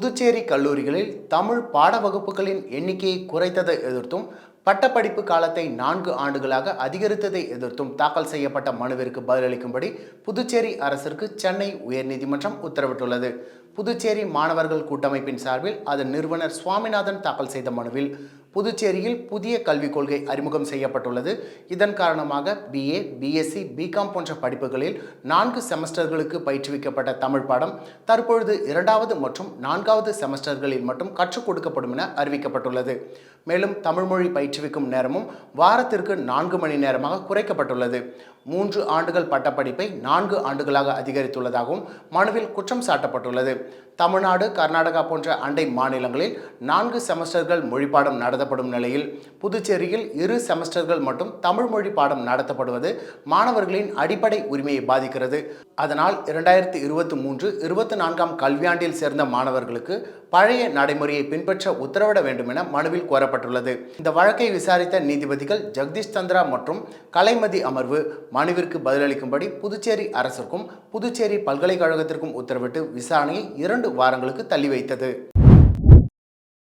Puducherry கல்லூரிகளில் தமிழ் பாட வகுப்புகளின் எண்ணிக்கையை குறைத்ததை எதிர்த்தும் பட்டப்படிப்பு காலத்தை நான்கு ஆண்டுகளாக அதிகரித்ததை எதிர்த்தும் தாக்கல் செய்யப்பட்ட மனுவிற்கு பதிலளிக்கும்படி புதுச்சேரி அரசிற்கு சென்னை உயர்நீதிமன்றம் உத்தரவிட்டுள்ளது. புதுச்சேரி மாணவர்கள் கூட்டமைப்பின் சார்பில் அதன் நிறுவனர் சுவாமிநாதன் தாக்கல் செய்த மனுவில் புதுச்சேரியில் புதிய கல்விக் கொள்கை அறிமுகம் செய்யப்பட்டுள்ளது. இதன் காரணமாக பிஏ பிஎஸ்சி பிகாம் போன்ற படிப்புகளில் நான்கு செமஸ்டர்களுக்கு பயிற்றுவிக்கப்பட்ட தமிழ் பாடம் தற்பொழுது இரண்டாவது மற்றும் நான்காவது செமஸ்டர்களில் மட்டும் கற்றுக் கொடுக்கப்படும் என அறிவிக்கப்பட்டுள்ளது. மேலும் தமிழ்மொழி பயிற்றுவிக்கும் நேரமும் வாரத்திற்கு நான்கு மணி நேரமாக குறைக்கப்பட்டுள்ளது. மூன்று ஆண்டுகள் பட்டப்படிப்பை நான்கு ஆண்டுகளாக அதிகரித்துள்ளதாகவும் மனுவில் குற்றம் சாட்டப்பட்டுள்ளது. தமிழ்நாடு கர்நாடகா போன்ற அண்டை மாநிலங்களில் நான்கு செமஸ்டர்கள் மொழி பாடம் நடத்தப்படும் நிலையில் புதுச்சேரியில் இரு செமஸ்டர்கள் மட்டும் தமிழ் மொழி பாடம் நடத்தப்படுவது மாணவர்களின் அடிப்படை உரிமையை பாதிக்கிறது. அதனால் இரண்டாயிரத்தி இருபத்தி மூன்று இருபத்தி நான்காம் கல்வியாண்டில் சேர்ந்த மாணவர்களுக்கு பழைய நடைமுறையை பின்பற்ற உத்தரவிட வேண்டும் என மனுவில் கோரப்பட்டுள்ளது இந்த வழக்கை விசாரித்த நீதிபதிகள் ஜெகதீஷ் சந்திரா மற்றும் கலைமதி அமர்வு மனுவிற்கு பதிலளிக்கும்படி புதுச்சேரி அரசுக்கும் புதுச்சேரி பல்கலைக்கழகத்திற்கும் உத்தரவிட்டு விசாரணையை இரண்டு வாரங்களுக்கு தள்ளி வைத்தது.